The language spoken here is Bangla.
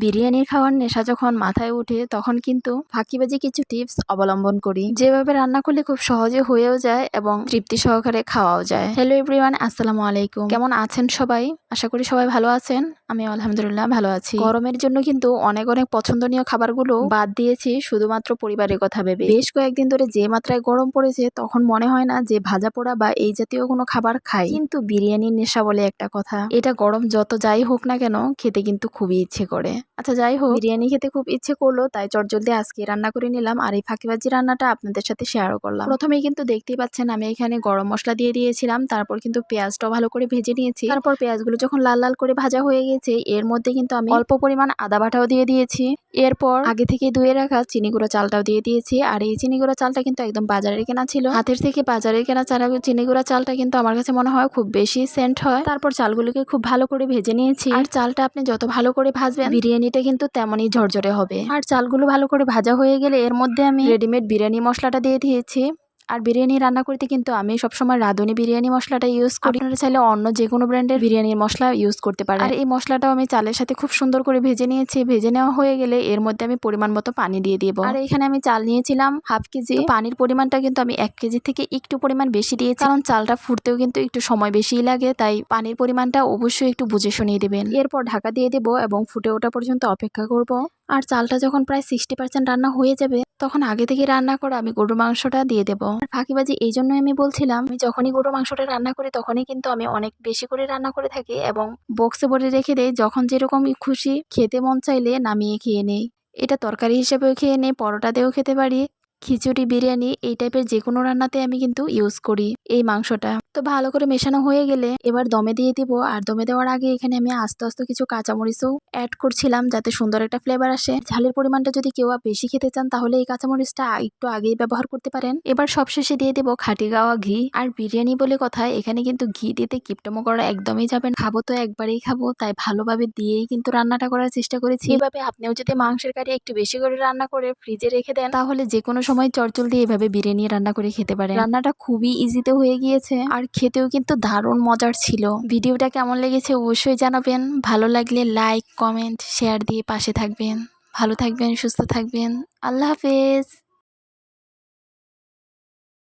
বিরিয়ানি খাওয়ার নেশা যখন মাথায় ওঠে, তখন কিন্তু ফাঁকিবাজি কিছু টিপস অবলম্বন করি। যেভাবে রান্না করলে খুব সহজে হয়েও যায় এবং তৃপ্তি সহকারে খাওয়াও যায়। হ্যালো এভরিওয়ান আসসালামু আলাইকুম। কেমন আছেন সবাই? আশা করি সবাই ভালো আছেন। আমি আলহামদুলিল্লাহ ভালো আছি। গরমের জন্য কিন্তু অনেক অনেক পছন্দনীয় খাবারগুলো বাদ দিয়েছি, শুধুমাত্র পরিবারের কথা ভেবে। বেশ কয়েকদিন ধরে যে মাত্রায় গরম পড়েছে, তখন মনে হয় না যে ভাজা পোড়া বা এই জাতীয় কোনো খাবার খাই। কিন্তু বিরিয়ানির নেশা বলে একটা কথা, এটা গরম যত যাই হোক না কেন, খেতে কিন্তু খুবই ইচ্ছে করে। আচ্ছা যাই হোক। বিরিয়ানি খেতে খুব ইচ্ছে করল, তাই চটজলদি আজকে রান্না করে নিলাম। আর এই ফাঁকিবাজি রান্নাটা আপনাদের সাথে শেয়ারও করলাম। প্রথমেই কিন্তু দেখতেই পাচ্ছেন, আমি এখানে গরম মশলা দিয়ে দিয়েছিলাম। তারপর কিন্তু পেঁয়াজটাও ভালো করে ভেজে নিয়েছি। তারপর পেঁয়াজগুলো যখন লাল লাল করে ভাজা হয়ে গেছে, এর মধ্যে কিন্তু আমি অল্প পরিমাণ আদা বাটাও দিয়ে দিয়েছি। এরপর আগে থেকে ধুয়ে রাখা চিনি গুঁড়ো চালটাও দিয়ে দিয়েছি। আর এই চিনি গুঁড়ো চালটা কিন্তু একদম বাজারের কেনা ছিল। হাতের থেকে বাজারের কেনা চারা চিনি গুঁড়া চালটা কিন্তু আমার কাছে মনে হয় খুব বেশি সেন্ট হয়। তারপর চালগুলোকে খুব ভালো করে ভেজে নিয়েছি। আর চালটা আপনি যত ভালো করে ভাজবেন বিরিয়ানিটা কিন্তু তেমনই ঝরঝরে হবে। আর চালগুলো ভালো করে ভাজা হয়ে গেলে এর মধ্যে আমি রেডিমেড বিরিয়ানি মশলাটা দিয়ে দিয়েছি। আর বিরিয়ানি রান্না করতে কিন্তু আমি সবসময় রাঁধুনি বিরিয়ানি মশলাটা ইউজ করি। আপনারা চাইলে অন্য যে কোনো ব্র্যান্ডের বিরিয়ানির মশলা ইউজ করতে পারেন। আর এই মশলাটাও আমি চালের সাথে খুব সুন্দর করে ভেজে নিয়েছি। ভেজে নেওয়া হয়ে গেলে এর মধ্যে আমি পরিমাণ মতো পানি দিয়ে দিব। আর এখানে আমি চাল নিয়েছিলাম হাফ কেজি। পানির পরিমাণটা কিন্তু আমি এক কেজি থেকে একটু পরিমাণ বেশি দিয়েছি। কারণ চালটা ফুটতেও কিন্তু একটু সময় বেশিই লাগে, তাই পানির পরিমাণটা অবশ্যই একটু বুঝে শুনিয়ে দেবেন। এরপর ঢাকা দিয়ে দেবো এবং ফুটে ওঠা পর্যন্ত অপেক্ষা করব। আর চালটা যখন প্রায় সিক্সটি পার্সেন্ট রান্না হয়ে যাবে তখন আগে থেকে রান্না করা আমি গরুর মাংসটা দিয়ে দেবো। ফাঁকিবাজি এই জন্যই আমি বলছিলাম, আমি যখনই গরুর মাংসটা রান্না করি তখনই কিন্তু আমি অনেক বেশি করে রান্না করে থাকি এবং বক্সে ভরে রেখে দেয় যখন যেরকম খুশি খেতে মন চাইলে নামিয়ে খেয়ে নেই। এটা তরকারি হিসেবেও খেয়ে নেই, পরোটা দিয়েও খেতে পারি। খিচুড়ি, বিরিয়ানি এই টাইপের যে কোনো রান্নাতে আমি কিন্তু ইউজ করি এই মাংসটা। তো ভালো করে মেশানো হয়ে গেলে এবার দমে দিয়ে দিব। আর দমে দেওয়ার আগে এখানে আমি আস্তে আস্তে কিছু কাঁচামরিচও অ্যাড করছিলাম যাতে সুন্দর একটা ফ্লেভার আসে। ঝালের পরিমাণটা যদি কেউ বেশি খেতে চান তাহলে এই কাঁচামরিচটা একটু আগেই ব্যবহার করতে পারেন। এবার সবশেষে দিয়ে দেবো খাটি গাওয়া ঘি। আর বিরিয়ানি বলে কথা, এখানে কিন্তু ঘি দিতে কিপটমো করা একদমই যাবেন খাব তো একবারেই খাব, তাই ভালোভাবে দিয়েই কিন্তু রান্নাটা করার চেষ্টা করেছি। এভাবে আপনিও যদি মাংসের কারি একটু বেশি করে রান্না করে ফ্রিজে রেখে দেন, তাহলে যে কোনো সময় চরচল দিয়ে এভাবে বিরিয়ানি রান্না করে খেতে পারেন। রান্নাটা খুবই ইজিতে হয়ে গিয়েছে। আর খেতেও কিন্তু দারুণ মজার ছিল। ভিডিওটা কেমন লেগেছে অবশ্যই জানাবেন। ভালো লাগলে লাইক কমেন্ট শেয়ার দিয়ে পাশে থাকবেন। ভালো থাকবেন, সুস্থ থাকবেন। আল্লাহ হাফেজ।